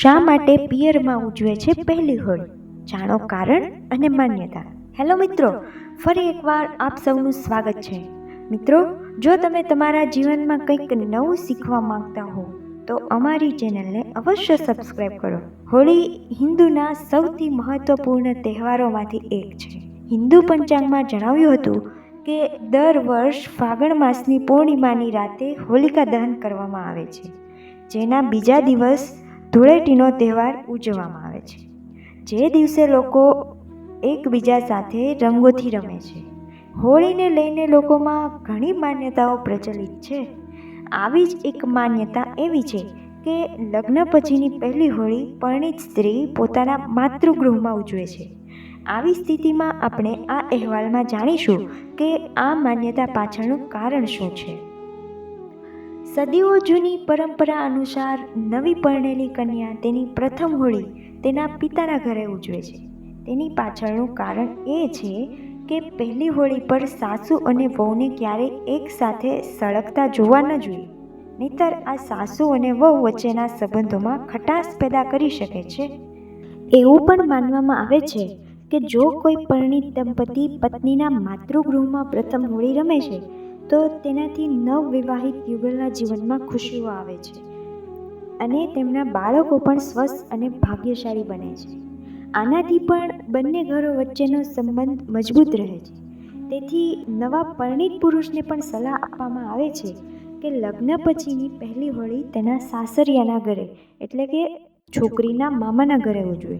શા માટે પિયરમાં ઉજવે છે પહેલી હોળી? જાણો કારણ અને માન્યતા. હેલો મિત્રો, ફરી એકવાર આપ સૌનું સ્વાગત છે. મિત્રો, જો તમે તમારા જીવનમાં કંઈક નવું શીખવા માંગતા હો, તો અમારી ચેનલને અવશ્ય સબસ્ક્રાઈબ કરો. હોળી હિન્દુના સૌથી મહત્વપૂર્ણ તહેવારોમાંથી એક છે. હિન્દુ પંચાંગમાં જણાવ્યું હતું કે દર વર્ષ ફાગણ માસની પૂર્ણિમાની રાતે હોલિકા દહન કરવામાં આવે છે. જેના બીજા દિવસ ધૂળેટીનો તહેવાર ઉજવવામાં આવે છે. જે દિવસે લોકો એકબીજા સાથે રંગોથી રમે છે. હોળીને લઈને લોકોમાં ઘણી માન્યતાઓ પ્રચલિત છે. આવી જ એક માન્યતા એવી છે કે લગ્ન પછીની પહેલી હોળી પરણિત સ્ત્રી પોતાના માતૃગૃહમાં ઉજવે છે. આવી સ્થિતિમાં આપણે આ અહેવાલમાં જાણીશું કે આ માન્યતા પાછળનું કારણ શું છે. સદીઓ જૂની પરંપરા અનુસાર નવી પરણેલી કન્યા તેની પ્રથમ હોળી તેના પિતાના ઘરે ઉજવે છે. તેની પાછળનું કારણ એ છે કે પહેલી હોળી પર સાસુ અને વહુને ક્યારેય એકસાથે સળગતા જોવા ન જોઈએ. નહીતર આ સાસુ અને વહુ વચ્ચેના સંબંધોમાં ખટાશ પેદા કરી શકે છે. એવું પણ માનવામાં આવે છે કે જો કોઈ પરણિત દંપતી પત્નીના માતૃગૃહમાં પ્રથમ હોળી રમે છે તો તેનાથી નવવિવાહિત યુગલના જીવનમાં ખુશીઓ આવે છે અને તેમના બાળકો પણ સ્વસ્થ અને ભાગ્યશાળી બને છે. આનાથી પણ બંને ઘરો વચ્ચેનો સંબંધ મજબૂત રહે છે. તેથી નવા પરિણિત પુરુષને પણ સલાહ આપવામાં આવે છે કે લગ્ન પછીની પહેલી હોળી તેના સાસરિયાના ઘરે, એટલે કે છોકરીના મામાના ઘરે ઉજવે.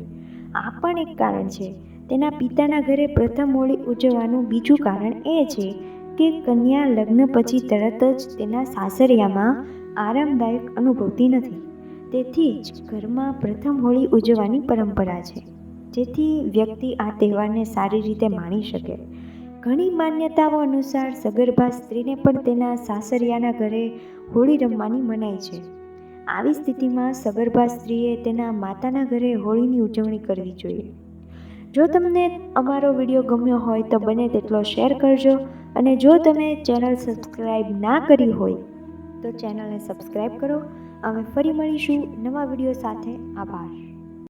આ પણ એક કારણ છે. તેના પિતાના ઘરે પ્રથમ હોળી ઉજવવાનું બીજું કારણ એ છે કે કન્યા લગ્ન પછી તરત જ તેના સાસરિયામાં આરામદાયક અનુભવતી નથી. તેથી જ ઘરમાં પ્રથમ હોળી ઉજવવાની પરંપરા છે, જેથી વ્યક્તિ આ તહેવારને સારી રીતે માણી શકે. ઘણી માન્યતાઓ અનુસાર સગર્ભા સ્ત્રીને પણ તેના સાસરિયાના ઘરે હોળી રમવાની મનાય છે. આવી સ્થિતિમાં સગર્ભા સ્ત્રીએ તેના માતાના ઘરે હોળીની ઉજવણી કરવી જોઈએ. જો તમને અમારો વીડિયો ગમ્યો હોય તો બને તેટલો શેર કરજો અને જો તમે ચેનલ સબસ્ક્રાઈબ ના કરી હોય, તો ચેનલને સબસ્ક્રાઈબ કરો. અમે ફરી મળીશું નવા વીડિયો સાથે. આભાર.